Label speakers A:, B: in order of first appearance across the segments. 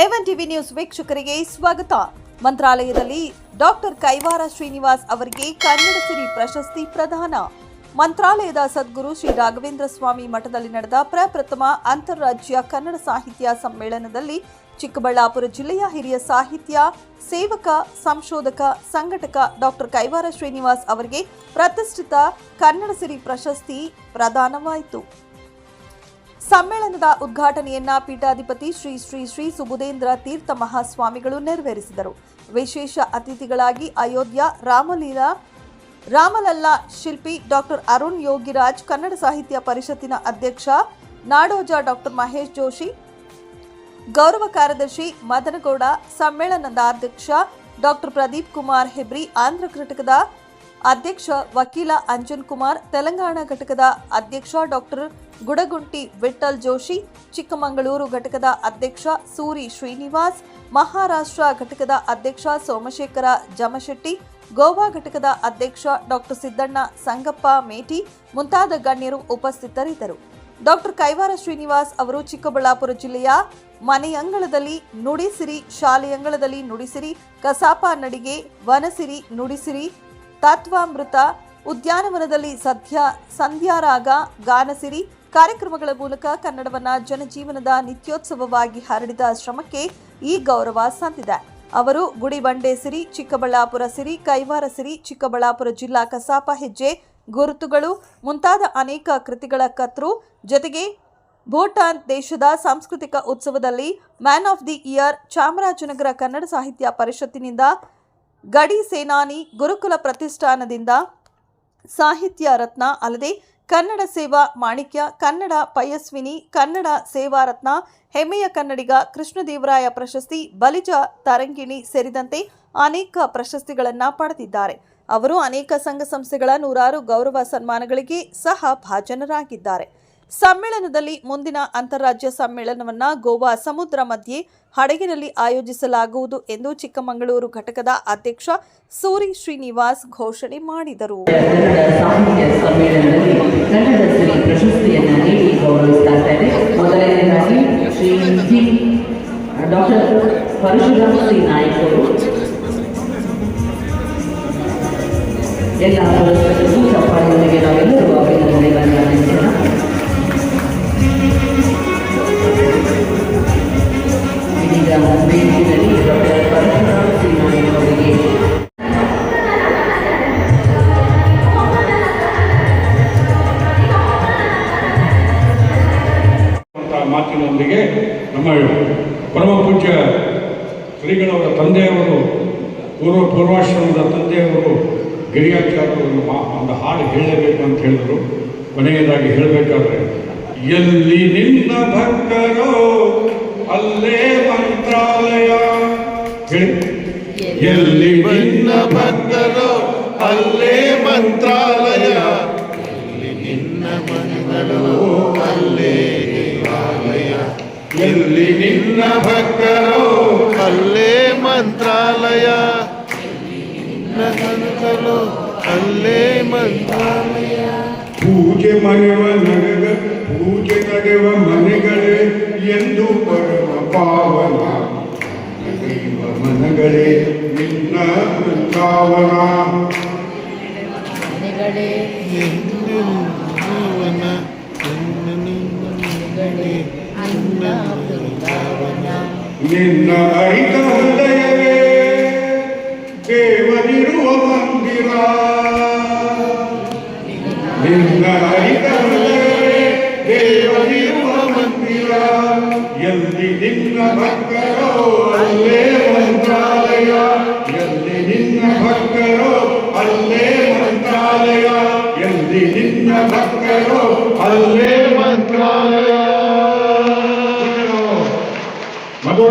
A: A one TV news ವೀಕ್ಷಕರಿಗೆ ಸ್ವಾಗತ. ಮಂತ್ರಾಲಯದಲ್ಲಿ doctor Kaivara Srinivas ಅವರಿಗೆ ಕನ್ನಡ ಸಿರಿ ಪ್ರಶಸ್ತಿ ಪ್ರದಾನ. ಮಂತ್ರಾಲಯದ ಸದ್ಗುರು ಶ್ರೀ ರಾಘವೇಂದ್ರ ಸ್ವಾಮಿ ಮಠದಲ್ಲಿ ನಡೆದ ಪ್ರಪ್ರಥಮ ಅಂತಾರಾಜ್ಯ ಕನ್ನಡ ಸಾಹಿತ್ಯ ಸಮ್ಮೇಳನದಲ್ಲಿ ಚಿಕ್ಕಬಳ್ಳಾಪುರ ಜಿಲ್ಲೆಯ ಹಿರಿಯ ಸಾಹಿತ್ಯ, ಸೇವಕ, ಸಂಶೋಧಕ, ಸಂಘಟಕ ಡಾಕ್ಟರ್ ಕೈವಾರ ಶ್ರೀನಿವಾಸ್ ಅವರಿಗೆ ಪ್ರತಿಷ್ಠಿತ ಕನ್ನಡ ಸಿರಿ ಪ್ರಶಸ್ತಿ ಪ್ರದಾನವಾಯಿತು. ಸಮ್ಮೇಳನದ ಉದ್ಘಾಟನೆಯನ್ನ ಪೀಠಾಧಿಪತಿ ಶ್ರೀ ಶ್ರೀ ಶ್ರೀ ಸುಬುಧೇಂದ್ರ ತೀರ್ಥ ಮಹಾಸ್ವಾಮಿಗಳು ನೆರವೇರಿಸಿದರು. ವಿಶೇಷ ಅತಿಥಿಗಳಾಗಿ ಅಯೋಧ್ಯ ರಾಮಲೀಲಾ, ರಾಮಲಲ್ಲಾ ಶಿಲ್ಪಿ ಡಾಕ್ಟರ್ ಅರುಣ್ ಯೋಗಿರಾಜ್, ಕನ್ನಡ ಸಾಹಿತ್ಯ ಪರಿಷತ್ತಿನ ಅಧ್ಯಕ್ಷ ನಾಡೋಜ ಡಾಕ್ಟರ್ ಮಹೇಶ್ ಜೋಶಿ, ಗೌರವ ಕಾರ್ಯದರ್ಶಿ ಮದನಗೌಡ ಸಮ್ಮೇಳನದ ಅಧ್ಯಕ್ಷ ಡಾಕ್ಟರ್ ಪ್ರದೀಪ್ ಕುಮಾರ್ ಹೆಬ್ರಿ, ಆಂಧ್ರ ಘಟಕದ ಅಧ್ಯಕ್ಷ ವಕೀಲ ಅಂಜನ್ ಕುಮಾರ್, ತೆಲಂಗಾಣ ಘಟಕದ ಅಧ್ಯಕ್ಷ ಡಾಕ್ಟರ್ ಗುಡಗುಂಟಿ ವಿಠಲ್ ಜೋಶಿ, ಚಿಕ್ಕಮಗಳೂರು ಘಟಕದ ಅಧ್ಯಕ್ಷ ಸೂರಿ ಶ್ರೀನಿವಾಸ್, ಮಹಾರಾಷ್ಟ್ರ ಘಟಕದ ಅಧ್ಯಕ್ಷ ಸೋಮಶೇಖರ ಜಮಶೆಟ್ಟಿ, ಗೋವಾ ಘಟಕದ ಅಧ್ಯಕ್ಷ ಡಾಕ್ಟರ್ ಸಿದ್ದಣ್ಣ ಸಂಗಪ್ಪ ಮೇಟಿ, ಮುಂತಾದ ಗಣ್ಯರು ಉಪಸ್ಥಿತರಿದ್ದರು. ಡಾಕ್ಟರ್ ಕೈವಾರ ಶ್ರೀನಿವಾಸ್ ಅವರು ಚಿಕ್ಕಬಳ್ಳಾಪುರ ಜಿಲ್ಲೆಯ ಮನೆಯಂಗಳದಲ್ಲಿ ನುಡಿಸಿರಿ, ಶಾಲೆಯಂಗಳದಲ್ಲಿ ನುಡಿಸಿರಿ, ಕಸಾಪ ನಡಿಗೆ, ವನಸಿರಿ ನುಡಿಸಿರಿ, ತತ್ವಾಮೃತ ಉದ್ಯಾನವನದಲ್ಲಿ ಸದ್ಯ, ಸಂಧ್ಯಾರಾಗ, ಗಾನಸಿರಿ ಕಾರ್ಯಕ್ರಮಗಳ ಮೂಲಕ ಕನ್ನಡವನ್ನ ಜನಜೀವನದ ನಿತ್ಯೋತ್ಸವವಾಗಿ ಹರಡಿದ ಶ್ರಮಕ್ಕೆ ಈ ಗೌರವ ಸಂದಿದೆ. ಅವರು ಗುಡಿಬಂಡೆ ಸಿರಿ, ಚಿಕ್ಕಬಳ್ಳಾಪುರ ಸಿರಿ, ಕೈವಾರ ಸಿರಿ, ಚಿಕ್ಕಬಳ್ಳಾಪುರ ಜಿಲ್ಲಾ ಕಸಾಪ ಹೆಜ್ಜೆ, ಗುರುತುಗಳು ಮುಂತಾದ ಅನೇಕ ಕೃತಿಗಳ ಕರ್ತೃ. ಜೊತೆಗೆ ಭೂಟಾನ್ ದೇಶದ ಸಾಂಸ್ಕೃತಿಕ ಉತ್ಸವದಲ್ಲಿ man of the year Chamarajanagara Kannada Sahitya ಪರಿಷತ್ತಿನಿಂದ ಗಡಿ ಸೇನಾನಿ ಗುರುಕುಲ ಪ್ರತಿಷ್ಠಾನದಿಂದ ಸಾಹಿತ್ಯ ರತ್ನ ಅಲ್ಲದೆ ಕನ್ನಡ ಸೇವಾ ಮಾಣಿಕ್ಯ, ಕನ್ನಡ ಪಯಸ್ವಿನಿ, ಕನ್ನಡ ಸೇವಾರತ್ನ ಹೆಮ್ಮೆಯ ಕನ್ನಡಿಗ ಕೃಷ್ಣದೇವರಾಯ ಪ್ರಶಸ್ತಿ, ಬಲಿಜ ತರಂಗಿಣಿ ಸೇರಿದಂತೆ ಅನೇಕ ಪ್ರಶಸ್ತಿಗಳನ್ನು ಪಡೆದಿದ್ದಾರೆ. ಅವರು ಅನೇಕ ಸಂಘ ಸಂಸ್ಥೆಗಳ ನೂರಾರು ಗೌರವ ಸನ್ಮಾನಗಳಿಗೆ ಸಹ ಭಾಜನರಾಗಿದ್ದಾರೆ. ಸಮ್ಮೇಳನದಲ್ಲಿ ಮುಂದಿನ ಅಂತಾರಾಜ್ಯ ಸಮ್ಮೇಳನವನ್ನ ಗೋವಾ ಸಮುದ್ರ ಮಧ್ಯೆ ಹಡಗಿನಲ್ಲಿ ಆಯೋಜಿಸಲಾಗುವುದು ಎಂದು ಚಿಕ್ಕಮಗಳೂರು ಘಟಕದ ಅಧ್ಯಕ್ಷ ಸೂರಿ ಶ್ರೀನಿವಾಸ್ ಘೋಷಣೆ ಮಾಡಿದರು.
B: ಕನ್ನಡ
C: ಶ್ರೀಗಳವರ ತಂದೆಯವರು, ಪೂರ್ವ ಪೂರ್ವಾಶ್ರಮದ ತಂದೆಯವರು, ಗಿರಿಯಾಚಾರ್ಯರು ಒಂದು ಹಾಡು ಹೇಳಬೇಕು ಅಂತ ಹೇಳಿದರು. ಕೊನೆಯದಾಗಿ ಹೇಳಬೇಕಾದ್ರೆ, ಎಲ್ಲಿ ನಿನ್ನ ಭಕ್ತರು, ಅಲ್ಲೇ ಮಂತ್ರಾಲಯ. ಹೇಳಿ. ಎಲ್ಲಿ ನಿನ್ನ
D: ಭಕ್ತರು, ಅಲ್ಲೇ ಮಂತ್ರಾಲಯ. ಎಲ್ಲಿ ನಿನ್ನ ಮನಗಳು ಅಲ್ಲೇ ದೇವಾಲಯ. ಎಲ್ಲಿ ನಿನ್ನ ಭಕ್ತರು, ಅಲ್ಲೇ ಮಂತ್ರಾಲಯ. ಅಲ್ಲೇ ಮಂತ್ರಾಲಯ.
C: ಪೂಜೆ ಮನೆವ ನಗರ ಪೂಜೆ ನಡೆವ ಮನೆಗಳೇ ಎಂದು ಪರಮ ಪಾವನ ದೈವ ಮನಗಳೇ ನಿನ್ನ
D: ಮನಗಳೇ ನಿನ್ನ ಬೃಂದಾವನ
C: ನಿನ್ನ ಅರಿತ ದೇವರಿರುವ ಮಂದಿರ ಎಲ್ಲಿ ನಿನ್ನ ಭಕ್ತರೋ ಅಲ್ಲೇ ಮಂತ್ರಾಲಯ ಎಲ್ಲಿ ನಿನ್ನ ಅಲ್ಲೇ ಮಂತ್ರಾಲಯ ಎಲ್ಲಿ ನಿನ್ನ ಅಲ್ಲೇ ಮಂತ್ರಾಲಯ ಮಧು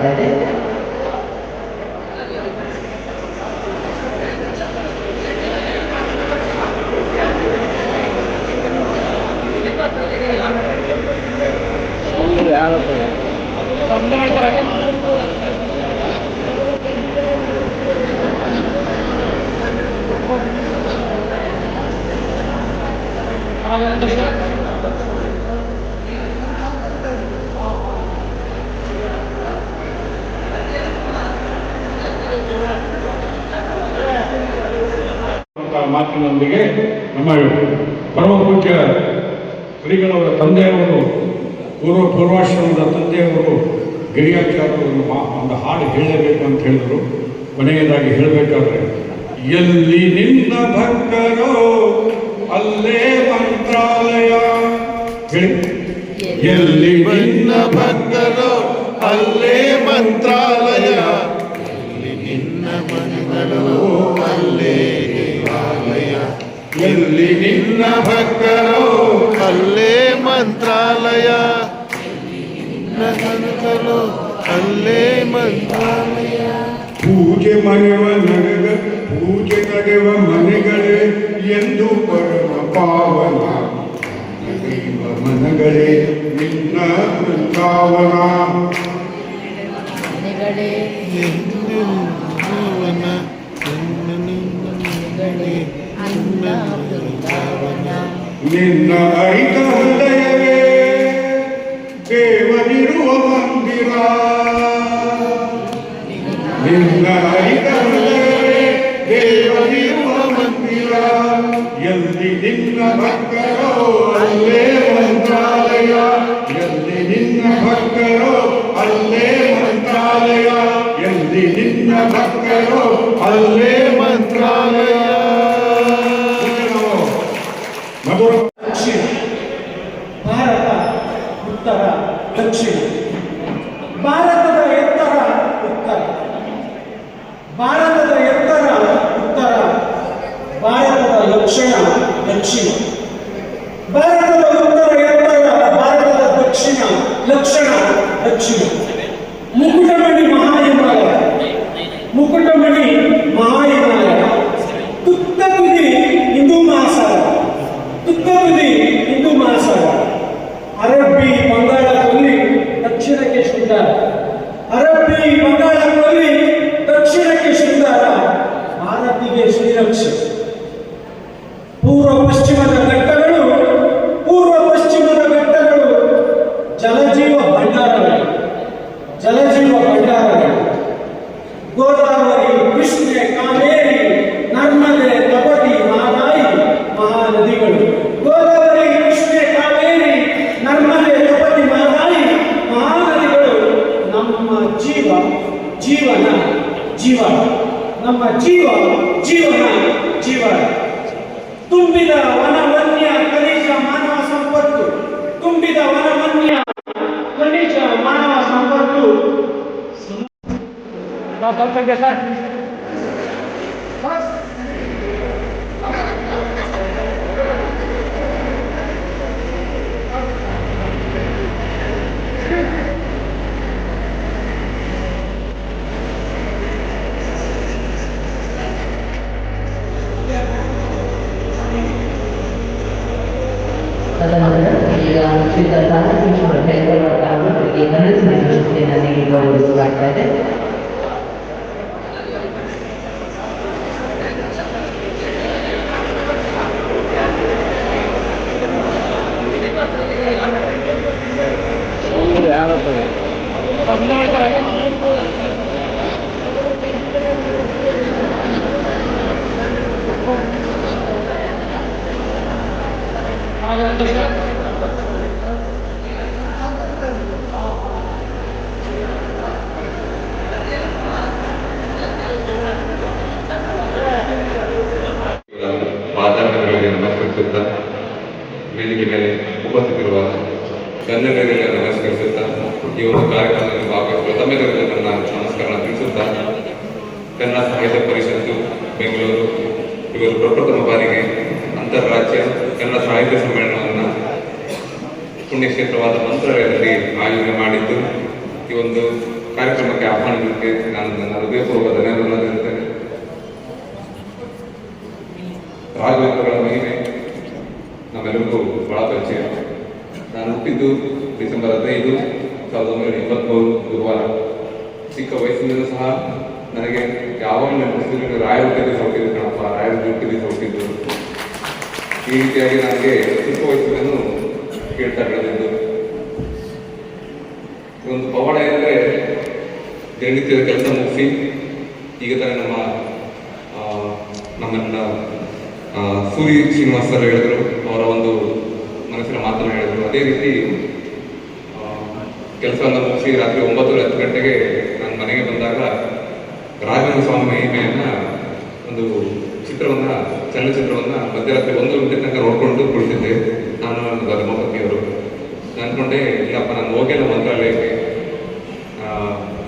B: ಗೌರವಿಸಲಾಗ್ತಾ ಇದೆ
C: ಅಂತ ಮಾತಿನೊಂದಿಗೆ ನಮ್ಮ ಪರಮ ಪೂಜ್ಯ ಶ್ರೀಗಳವರ ತಂದೆಯವರು, ಪೂರ್ವ ಪೂರ್ವಾಶ್ರಮದ ತಂದೆಯವರು ಗಿರಿಯಾಚಾರ್ಯವನ್ನು ಒಂದು ಹಾಡು ಹೇಳಬೇಕು ಅಂತ ಹೇಳಿದರು. ಕೊನೆಯದಾಗಿ ಹೇಳಬೇಕಾದ್ರೆ, ಎಲ್ಲಿ ನಿನ್ನ ಭಕ್ತರೋ ಅಲ್ಲೇ ಮಂತ್ರಾಲಯ. ಎಲ್ಲಿ
D: ನಿನ್ನ ಭಕ್ತರು ಅಲ್ಲೇ ಮಂತ್ರಾಲಯ. ನಿನ್ನ ಭಕ್ತರು ಅಲ್ಲೇ ಮಂತ್ರಾಲಯ ನಿನ್ನ ಮನೆಗಳು ಅಲ್ಲೇ ಮಂತ್ರಾಲಯ
C: ಪೂಜೆ ಮನೆವ ನಡೆವ ಪೂಜೆ ನಡೆವ ಮನೆಗಳೇ ಎಂದು ಪರಮ ಪಾವನ ದೈವ ಮನಗಳೇ ನಿನ್ನ ಬೃಂದಾವನ
D: ನಿನ್ನ
C: ಅರಿತ
E: ದಕ್ಷಿಣ. ಭಾರತ ಉತ್ತರ ದಕ್ಷಿಣ. ಭಾರತದ ಎತ್ತರ ಉತ್ತರ. ಭಾರತದ ಎತ್ತರ ಉತ್ತರ. ಭಾರತದ ಲಕ್ಷಣ ದಕ್ಷಿಣ. ಭಾರತದ ಉತ್ತರ ಎತ್ತರ, ಭಾರತದ ದಕ್ಷಿಣ ಲಕ್ಷಣ ದಕ್ಷಿಣ. ಮುಕುಟಮಣಿ ಮಹಾಹಿಮಾಲಯ ಮುಕುಟಮಣಿ ಮಹಾಹಿಮಾಲಯ ತುತ್ತ
B: ತದನಂತರ ಈಗ ಶ್ರೀಯುತ ದಾಸಕೃಷ್ಣ ಕೈಗೊಳ್ಳುವ ದಾಂಪತ್ಯರಿಗೆ ಕನ್ನಡ ಸಾಹಿತ್ಯ ಪ್ರಶಸ್ತಿಯನ್ನು ನೀಡಿ ಗೌರವಿಸಲಾಗ್ತಾ ಇದೆ
F: ಪಾದಾರ್ಪಣೆಗಳಿಗೆ ನಮಸ್ಕರಿಸುತ್ತಾ ವೇದಿಕೆ ಮೇಲೆ ಉಪಸ್ಥಿತಿರುವ ಗಣ್ಯರಿಗೆ ನಮಸ್ಕರಿಸುತ್ತಾ, ಈ ಒಂದು ಕಾರ್ಯಕ್ರಮದಲ್ಲಿ ಭಾಗವಹಿಸುವ ತಮ್ಮೆಲ್ಲರಿಗೂ ನನ್ನ ನಮಸ್ಕಾರ ತಿಳಿಸುತ್ತಾ, ಕನ್ನಡ ಸಾಹಿತ್ಯ ಪರಿಷತ್ತು, ಬೆಂಗಳೂರು ಇವರು ಪ್ರಪ್ರಥಮ ಬಾರಿಗೆ ಅಂತಾರಾಜ್ಯ ಕನ್ನಡ ಸಾಹಿತ್ಯ ಸಮ್ಮೇಳನವನ್ನು ಪುಣ್ಯಕ್ಷೇತ್ರವಾದ ಮಂತ್ರಾಲಯದಲ್ಲಿ ಆಯೋಜನೆ ಮಾಡಿದ್ದು, ಈ ಒಂದು ಕಾರ್ಯಕ್ರಮಕ್ಕೆ ಆಹ್ವಾನಕ್ಕೆ ನಾನು ನನ್ನ ಹೃದಯಪೂರ್ವಕ ಧನ್ಯವಾದ ಹೇಳ್ತೇನೆ ರಾಘವೇಂದ್ರಗಳ ಮಹಿಮೆ ನಮ್ಮೆಲ್ಲರಿಗೂ ಬಹಳ ಪರಿಚಯ. ನಾನು ಹುಟ್ಟಿದ್ದು ಡಿಸೆಂಬರ್ ಹದಿನೈದು ಸಾವಿರದ ಒಂಬೈನೂರ ಎಂಬತ್ತ್ಮೂರು ಗುರುವಾರ. ಚಿಕ್ಕ ವಯಸ್ಸಿನಿಂದ ಸಹ ನನಗೆ ಯಾವಾಗಲೂ ನೆನಪಿಸಿದ್ರು ರಾಯರ ಹುಟ್ಟಿದ್ದು ಸೌಟಿದ್ದು ಕಣಪ್ಪ, ರಾಯರ ಹುಟ್ಟಿದ್ದು ಸೌಟಿದ್ದು ಈ ರೀತಿಯಾಗಿ ನನಗೆ ಚಿಕ್ಕ ವಯಸ್ಸಿನಲ್ಲೂ ಕೇಳ್ತಾ ಬೆಳೆದಿದ್ದು. ಒಂದು ಪವಾಡ ಎಂದರೆ ದಿನನಿತ್ಯದ ಕೆಲಸ ಮುಗಿಸಿ, ಈಗ ತಾನೇ ನಮ್ಮ ನಮ್ಮನ್ನ ಸೂರಿ ಶ್ರೀನಿವಾಸ್ ಸರ್ ಹೇಳಿದ್ರು. ಅವರ ಒಂದು ಮನಸ್ಸಿನ ಮಾತನ್ನು ಹೇಳಿದರು. ಅದೇ ರೀತಿ ಕೆಲಸವನ್ನು ಮುಗಿಸಿ ರಾತ್ರಿ ಒಂಬತ್ತು ಹತ್ತು ಗಂಟೆಗೆ ನಾನು ಮನೆಗೆ ಬಂದಾಗ ರಾಜನ ಸ್ವಾಮಿ ಮಹಿಮೆಯನ್ನು ಒಂದು ಚಿತ್ರವನ್ನು, ಚಲನಚಿತ್ರವನ್ನು ಮಧ್ಯರಾತ್ರಿ ಒಂದು ಗಂಟೆ ತನಕ ನೋಡಿಕೊಂಡು ಕುಳಿತಿದ್ದೆ. ನಾನು ನನ್ನ ಧರ್ಮಪತ್ನಿಯವರು ಅಂದ್ಕೊಂಡೆ, ಇಲ್ಲಪ್ಪ, ನಾನು ಹೋಗಿಲ್ಲ ಮಂತ್ರಾಲಯಕ್ಕೆ.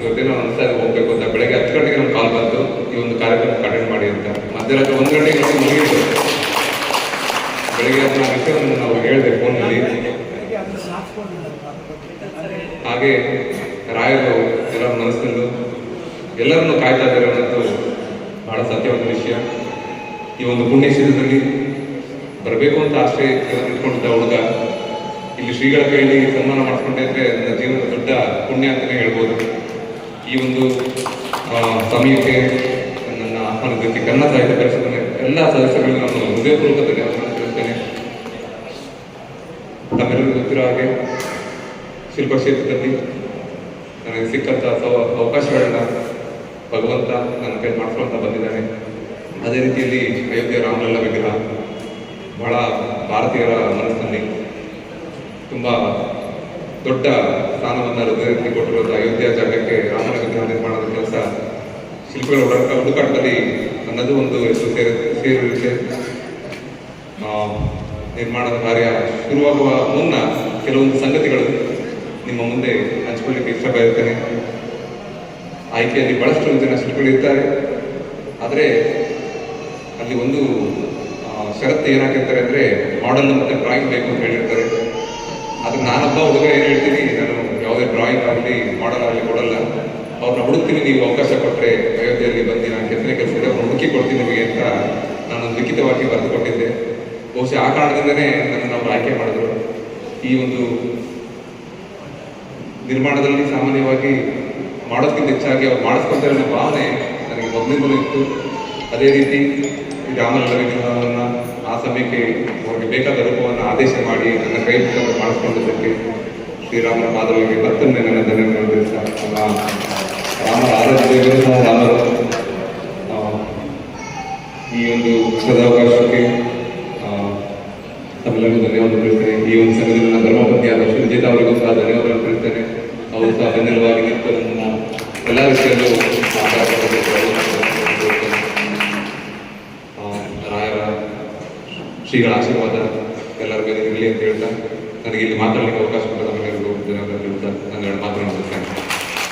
F: ಇವತ್ತೇನೋ ಅನಿಸ್ತಾ ಹೋಗ್ಬೇಕು ಅಂತ. ಬೆಳಗ್ಗೆ ಹತ್ತು ಗಂಟೆಗೆ ನಮ್ಮ ಕಾಲ್ ಬಂತು. ಈ ಒಂದು ಕಾರ್ಯಕ್ರಮ ಅಟೆಂಡ್ ಮಾಡಿ ಅಂತ. ಮಧ್ಯರಾತ್ರಿ ಒಂದು ಗಂಟೆಗೆ ಮುಗಿಯಿತು. ಬೆಳಗ್ಗೆ ಹತ್ತು ನಾವು ಹೇಳಿದೆ ಫೋನಲ್ಲಿ ಹಾಗೆ ರಾಯರು ಎಲ್ಲರ ಮನಸ್ಸಿನಲ್ಲೂ ಎಲ್ಲರನ್ನು ಕಾಯ್ತಾ ಇದ್ದಾರೆ ಅನ್ನೋದು ಬಹಳ ಸತ್ಯವಾದ ವಿಷಯ. ಈ ಒಂದು ಪುಣ್ಯ ಕ್ಷೇತ್ರದಲ್ಲಿ ಬರಬೇಕು ಅಂತ ಆಶ್ರಯ ಇಟ್ಕೊಂಡಿದ್ದ ಹುಡುಗ ಇಲ್ಲಿ ಶ್ರೀಗಳ ಕೈಯಲ್ಲಿ ಸನ್ಮಾನ ಮಾಡಿಸ್ಕೊಂಡೆ ಅಂದರೆ ನನ್ನ ಜೀವನದ ದೊಡ್ಡ ಪುಣ್ಯ ಅಂತಲೇ ಹೇಳ್ಬೋದು. ಈ ಒಂದು ಸಮಯಕ್ಕೆ ನನ್ನ ಜೊತೆ ಕನ್ನಡ ಸಾಹಿತ್ಯ ಪರಿಷತ್ತಿನ ಎಲ್ಲ ಸದಸ್ಯರಿಗೂ ನಾನು ಹೃದಯಪೂರ್ವಕ ಧನ್ಯವಾದಗಳನ್ನು ತಿಳಿಸ್ತೇನೆ ತಮ್ಮೆಲ್ಲರಿಗೂ ಗೊತ್ತಿರೋ ಹಾಗೆ ಶಿಲ್ಪ ಕ್ಷೇತ್ರದಲ್ಲಿ ನನಗೆ ಸಿಕ್ಕಂಥ ಅವಕಾಶಗಳನ್ನ ಭಗವಂತ ನನ್ನ ಕೈ ಮಾಡ್ಕೊಳ್ತಾ ಬಂದಿದ್ದಾನೆ. ಅದೇ ರೀತಿಯಲ್ಲಿ ಅಯೋಧ್ಯೆ ರಾಮಲಲ್ಲ ವಿಗ್ರಹ ಬಹಳ ಭಾರತೀಯರ ಮನಸ್ಸಿನಲ್ಲಿ ತುಂಬ ದೊಡ್ಡ ಸ್ಥಾನವನ್ನು ಹೃದಯದಲ್ಲಿ ಕೊಟ್ಟಿರುವಂಥ ಅಯೋಧ್ಯೆ ಜಾಗಕ್ಕೆ ರಾಮನ ವಿಗ್ರಹ ನಿರ್ಮಾಣದ ಕೆಲಸ ಶಿಲ್ಪಿಗಳ ಹುಡುಕ ಹುಡುಕಾಟದಲ್ಲಿ ನನ್ನದು ಒಂದು ಹೆಸರು ಸೇರಿ, ಸೇರಿರುತ್ತೆ. ನಿರ್ಮಾಣದ ಕಾರ್ಯ ಶುರುವಾಗುವ ಮುನ್ನ ಕೆಲವೊಂದು ಸಂಗತಿಗಳು ನಿಮ್ಮ ಮುಂದೆ ಹಂಚಿಕೊಳ್ಳಿಕ್ಕೆ ಇಷ್ಟಪಡುತ್ತೇನೆ. ಆಯ್ಕೆಯಲ್ಲಿ ಬಹಳಷ್ಟು ಜನ ಶಿಲ್ಪಿಗಳು ಇರ್ತಾರೆ ಆದರೆ ಅಲ್ಲಿ ಒಂದು ಷರತ್ತು ಏನಾಗಿರ್ತಾರೆ ಅಂದರೆ ಮಾಡಲ್ ಮತ್ತು ಡ್ರಾಯಿಂಗ್ ಬೇಕು ಅಂತ ಹೇಳಿರ್ತಾರೆ. ಆದರೆ ನಾನೊಬ್ಬ ಹುಡುಗ ಏನು ಹೇಳ್ತೀನಿ, ನಾನು ಯಾವುದೇ ಡ್ರಾಯಿಂಗ್ ಆಗಲಿ ಮಾಡಲ್ ಆಗಲಿ ಕೊಡಲ್ಲ. ಅವ್ರನ್ನ ಹುಡುಕ್ತೀನಿ, ನೀವು ಅವಕಾಶ ಕೊಟ್ಟರೆ ಅಯೋಧ್ಯೆಯಲ್ಲಿ ಬಂದು ನಾನು ಕೆತ್ತನೆ ಕೆಲಸ ಇದೆ ಅವ್ರನ್ನ ಹುಡುಕಿ ಕೊಡ್ತೀನಿ ನಿಮಗೆ ಅಂತ ನಾನು ಲಿಖಿತವಾಗಿ ಬರೆದುಕೊಟ್ಟಿದ್ದೆ ಬಹುಶಃ ಆ ಕಾರಣದಿಂದನೇ ನನ್ನನ್ನು ಅವರು ಆಯ್ಕೆ ಮಾಡಿದ್ರು. ಈ ಒಂದು ನಿರ್ಮಾಣದಲ್ಲಿ ಸಾಮಾನ್ಯವಾಗಿ ಮಾಡೋದಕ್ಕಿಂತ ಹೆಚ್ಚಾಗಿ ಅವ್ರು ಮಾಡಿಸ್ಕೊಳ್ತಾರೆ ಅನ್ನೋ ಭಾವನೆ ನನಗೆ ಮೊದಲಿಂದಲೂ ಇತ್ತು. ಅದೇ ರೀತಿ ರಾಮಲಲ್ಲ ವಿಗ್ರಹವನ್ನು ಆ ಸಮಯಕ್ಕೆ ಅವ್ರಿಗೆ ಬೇಕಾದ ರೂಪವನ್ನು ಆದೇಶ ಮಾಡಿ ನನ್ನ ಕೈ ಮುಖಾಂತರ ಮಾಡಿಸ್ಕೊಂಡಿದ್ದಕ್ಕೆ ಶ್ರೀರಾಮನ ಪಾದಗಳಿಗೆ ಮತ್ತೊಮ್ಮೆ ನನ್ನ ಧನ್ಯವಾದಗಳು ರಾಮರ ಆರಾಧ್ಯ ಸಹ ಈ ಒಂದು ಸದಾವಕಾಶಕ್ಕೆ ಆ, ತಮ್ಮೆಲ್ಲರಿಗೂ ಧನ್ಯವಾದ ತಿಳಿಸ್ತೇನೆ ಈ ಒಂದು ಸಂಘದಲ್ಲಿ ನನ್ನ ಧರ್ಮಪತಿಯಾದ ಶಿವಜಿತ್ ಅವರಿಗೂ ಸಹ ಧನ್ಯವಾದಗಳು ಹೇಳ್ತೇನೆ. ಅವರು ಸಹ ಬೆನ್ನೆಲುವಾಗಿ ನಿಂತು ನನ್ನ ಎಲ್ಲ ವಿಷಯದಲ್ಲೂ ರಾಯರ ಶ್ರೀಗಳ ಆಶೀರ್ವಾದ ಎಲ್ಲರಿಗೂ ಇರಲಿ ಅಂತ ಹೇಳ್ತಾ ನನಗೆ ಇಲ್ಲಿ ಮಾತಾಡಲಿಕ್ಕೆ ಅವಕಾಶ ಕೊಟ್ಟ ನಮಗೆ ಧನ್ಯವಾದಗಳು ಹೇಳ್ತಾ ನನ್ನ ಮುಗಿಸ್ತೇನೆ